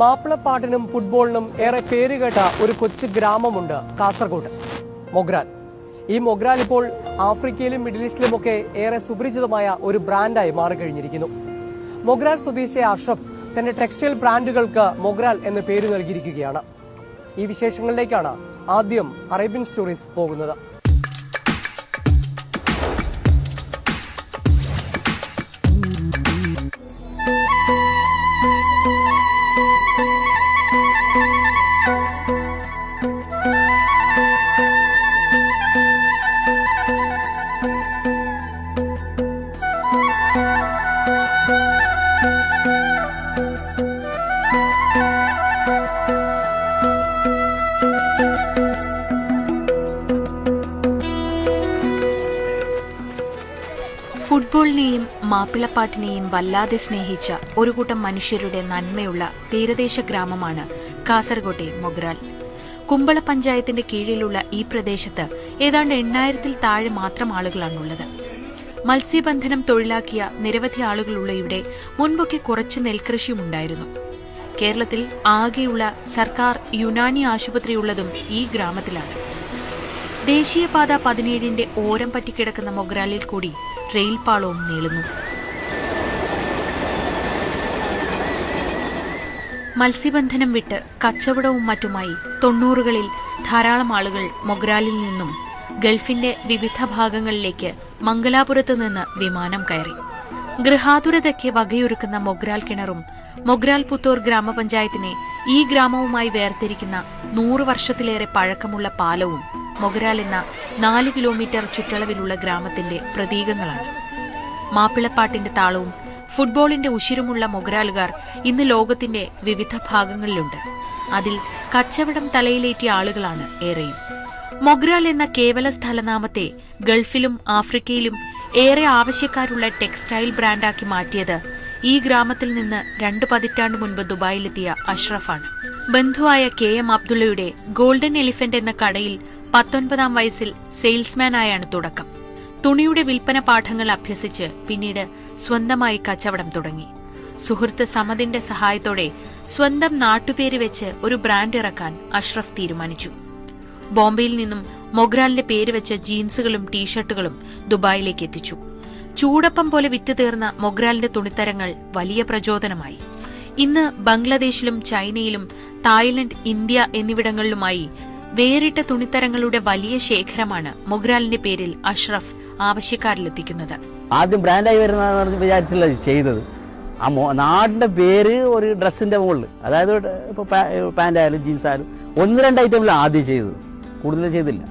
മാപ്പിളപ്പാട്ടിനും ഫുട്ബോളിനും ഏറെ പേരുകേട്ട ഒരു കൊച്ചു ഗ്രാമമുണ്ട് കാസർഗോഡ് മൊഗ്രാൽ. ഈ മൊഗ്രാൽ ഇപ്പോൾ ആഫ്രിക്കയിലും മിഡിൽ ഈസ്റ്റിലും ഒക്കെ ഏറെ സുപരിചിതമായ ഒരു ബ്രാൻഡായി മാറിക്കഴിഞ്ഞിരിക്കുന്നു. മൊഗ്രാൽ സ്വദേശി അഷ്റഫ് തന്റെ ടെക്സ്റ്റൈൽ ബ്രാൻഡുകൾക്ക് മൊഗ്രാൽ എന്ന പേര് നൽകിയിരിക്കുകയാണ്. ഈ വിശേഷങ്ങളിലേക്കാണ് ആദ്യം അറേബ്യൻ സ്റ്റോറീസ് പോകുന്നത്. ഫുട്ബോളിനെയും മാപ്പിളപ്പാട്ടിനെയും വല്ലാതെ സ്നേഹിച്ച ഒരു കൂട്ടം മനുഷ്യരുടെ നന്മയുള്ള തീരദേശ ഗ്രാമമാണ് കാസർകോട്ടെ മൊഗ്രാൽ. കുമ്പള പഞ്ചായത്തിന്റെ കീഴിലുള്ള ഈ പ്രദേശത്ത് ഏതാണ്ട് എണ്ണായിരത്തിൽ താഴെ മാത്രം ആളുകളാണുള്ളത്. മത്സ്യബന്ധനം തൊഴിലാക്കിയ നിരവധി ആളുകളുള്ള ഇവിടെ മുൻപൊക്കെ കുറച്ച് നെൽകൃഷിയുമുണ്ടായിരുന്നു. കേരളത്തിൽ ആകെയുള്ള സർക്കാർ യുനാനി ആശുപത്രിയുള്ളതും ഈ ഗ്രാമത്തിലാണ്. ദേശീയപാത പതിനേഴിന്റെ ഓരം പറ്റിക്കിടക്കുന്ന മൊഗ്രാലിൽ കൂടി റെയിൽ പാളവും നീളുന്നു. മത്സ്യബന്ധനം വിട്ട് കച്ചവടവും മറ്റുമായി തൊണ്ണൂറുകളിൽ ധാരാളം ആളുകൾ മൊഗ്രാലിൽ നിന്നും ഗൾഫിന്റെ വിവിധ ഭാഗങ്ങളിലേക്ക് മംഗലാപുരത്ത് നിന്ന് വിമാനം കയറി. ഗൃഹാതുരതയ്ക്ക് വകയൊരുക്കുന്ന മൊഗ്രാൽ കിണറും മൊഗ്രാൽ പുത്തൂർ ഗ്രാമപഞ്ചായത്തിനെ ഈ ഗ്രാമവുമായി വേർതിരിക്കുന്ന നൂറു വർഷത്തിലേറെ പഴക്കമുള്ള പാലവും മൊഗ്രാൽ എന്ന നാല് കിലോമീറ്റർ ചുറ്റളവിലുള്ള ഗ്രാമത്തിന്റെ പ്രതീകങ്ങളാണ്. മാപ്പിളപ്പാട്ടിന്റെ താളവും ഫുട്ബോളിന്റെ ഉശിരുമുള്ള മൊഗരാലുകാർ ഇന്ന് ലോകത്തിന്റെ വിവിധ ഭാഗങ്ങളിലുണ്ട്. അതിൽ കച്ചവടം തലയിലേറ്റിയ ആളുകളാണ് ഏറെയും. മൊഗ്രാൽ എന്ന കേവല സ്ഥലനാമത്തെ ഗൾഫിലും ആഫ്രിക്കയിലും ഏറെ ആവശ്യക്കാരുള്ള ടെക്സ്റ്റൈൽ ബ്രാൻഡാക്കി മാറ്റിയത് ഈ ഗ്രാമത്തിൽ നിന്ന് രണ്ടു പതിറ്റാണ്ട് മുൻപ് ദുബായിലെത്തിയ അഷ്റഫാണ്. ബന്ധുവായ കെ എം അബ്ദുള്ളയുടെ ഗോൾഡൻ എലിഫന്റ് എന്ന കടയിൽ പത്തൊൻപതാം വയസ്സിൽ സെയിൽസ്മാനായാണ് തുടക്കം. തുണിയുടെ വിൽപ്പന പാഠങ്ങൾ അഭ്യസിച്ച് പിന്നീട് സ്വന്തമായി കച്ചവടം തുടങ്ങി. സുഹൃത്ത് സമദിന്റെ സഹായത്തോടെ സ്വന്തം നാട്ടുപേര് വെച്ച് ഒരു ബ്രാൻഡ് ഇറക്കാൻ അഷ്റഫ് തീരുമാനിച്ചു. ബോംബെയിൽ നിന്നും മൊഗ്രാലിന്റെ പേര് വെച്ച ജീൻസുകളും ടീഷർട്ടുകളും ദുബായിലേക്ക് എത്തിച്ചു. ചൂടപ്പം പോലെ വിറ്റുതീർന്ന മൊഗ്രാലിന്റെ തുണിത്തരങ്ങൾ വലിയ പ്രചോദനമായി. ഇന്ന് ബംഗ്ലാദേശിലും ചൈനയിലും തായ്ലൻഡ് ഇന്ത്യ എന്നിവിടങ്ങളിലുമായി വേറിട്ട തുണിത്തരങ്ങളുടെ വലിയ ശേഖരമാണ് മൊഗ്രാലിന്റെ പേരിൽ അഷ്റഫ് ആവശ്യക്കാരിലെത്തിക്കുന്നത്. ആദ്യം ബ്രാൻഡായി വരുന്ന വിചാരിച്ചില്ല ചെയ്തത്. ആ മോ നാടിന്റെ പേര് ഒരു ഡ്രസ്സിന്റെ മുകളിൽ അതായത് ഇപ്പോൾ പാന്റ് ആയാലും ജീൻസ് ആയാലും ഒന്ന് രണ്ട് ഐറ്റമിലാണ് ആദ്യം ചെയ്തത്. കൂടുതൽ ചെയ്തില്ല.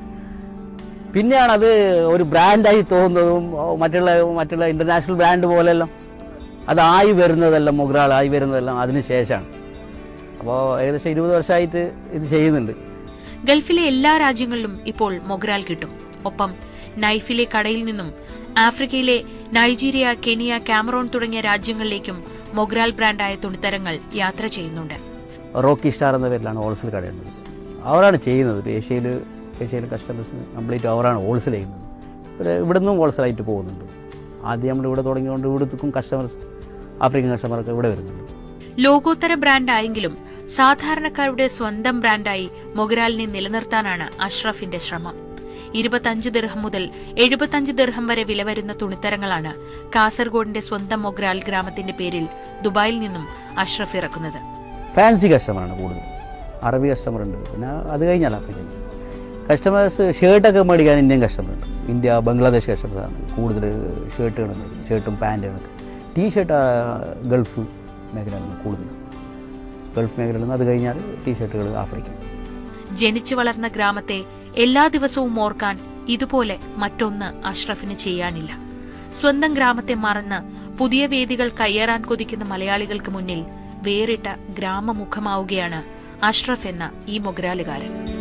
പിന്നെയാണ് അത് ഒരു ബ്രാൻഡായി തോന്നുന്നതും മറ്റുള്ള മറ്റുള്ള ഇന്റർനാഷണൽ ബ്രാൻഡ് പോലെല്ലാം അതായി വരുന്നതെല്ലാം മുഗ്രാളായി വരുന്നതെല്ലാം അതിന് ശേഷമാണ്. അപ്പോൾ ഏകദേശം ഇരുപത് വർഷമായിട്ട് ഇത് ചെയ്യുന്നുണ്ട്. ഗൾഫിലെ എല്ലാ രാജ്യങ്ങളിലും ഇപ്പോൾ മൊഗ്രാൽ കിട്ടും. ഒപ്പം നൈഫിലെ കടയിൽ നിന്നും ആഫ്രിക്കയിലെ നൈജീരിയ കെനിയ കാമറോൺ തുടങ്ങിയ രാജ്യങ്ങളിലേക്കും മൊഗ്രാൽ ബ്രാൻഡായ തുണിത്തരങ്ങൾ യാത്ര ചെയ്യുന്നുണ്ട്. റോക്കി സ്റ്റാർ എന്ന പേരിലാണ് ഹോൾസെയിൽ കടയുള്ളത് അവരാണ് ചെയ്യുന്നത്. ഏഷ്യയിൽ ഏഷ്യയിലെ കസ്റ്റമേഴ്സിന് കംപ്ലീറ്റ് അവരാണ് ഹോൾസെയിൽ ചെയ്യുന്നത്. പിന്നെ ഇവിടെ നിന്നും ഹോൾസെയിലായിട്ട് പോകുന്നുണ്ട്. ആദ്യം നമ്മൾ ഇവിടെ തുടങ്ങിയതുകൊണ്ട് ഇവിടത്തേക്കും കസ്റ്റമേഴ്സ് ആഫ്രിക്കൻ കസ്റ്റമറൊക്കെ ഇവിടെ വരുന്നുണ്ട്. ലോകോത്തര ബ്രാൻഡായെങ്കിലും സാധാരണക്കാരുടെ സ്വന്തം ബ്രാൻഡായി മൊഗ്രാലിനെ നിലനിർത്താനാണ് അഷ്റഫിന്റെ ശ്രമം. ഇരുപത്തഞ്ച് ദിർഹം മുതൽ എഴുപത്തഞ്ച് ദിർഹം വരെ വില വരുന്ന തുണിത്തരങ്ങളാണ് കാസർഗോഡിന്റെ സ്വന്തം മൊഗ്രാൽ ഗ്രാമത്തിന്റെ പേരിൽ ദുബായിൽ നിന്നും അഷ്റഫ് ഇറക്കുന്നത്. ഫാൻസി കസ്റ്റമറാണ് കൂടുതൽ. അറബി കസ്റ്റമർ ഉണ്ട് പിന്നെ അത് കഴിഞ്ഞാൽ ആഫ്രിക്കൻസ് കസ്റ്റമേഴ്സ് ഷർട്ടൊക്കെ മേടിക്കാൻ ഇന്ത്യൻ കസ്റ്റമറുണ്ട്. ഇന്ത്യ ബംഗ്ലാദേശ് കസ്റ്റമേഴ്സാണ് കൂടുതൽ ഷർട്ടുകൾ ഷർട്ടും പാന്റുകളൊക്കെ. ടീ ഷർട്ട് ഗൾഫ് മേഖലകളിൽ കൂടുതൽ. ഗൾഫ് മേഖലയിൽ നിന്ന് അത് കഴിഞ്ഞാൽ ടീഷർട്ടുകൾ ആഫ്രിക്ക ജനിച്ചു വളർന്ന ഗ്രാമത്തെ എല്ലാ ദിവസവും ഓർക്കാൻ ഇതുപോലെ മറ്റൊന്ന് അഷ്റഫിന് ചെയ്യാനില്ല. സ്വന്തം ഗ്രാമത്തെ മറന്ന് പുതിയ വേദികൾ കയ്യേറാൻ കൊതിക്കുന്ന മലയാളികൾക്ക് മുന്നിൽ വേറിട്ട ഗ്രാമമുഖമാവുകയാണ് അഷ്റഫ് എന്ന ഈ മൊഗ്രാലുകാരൻ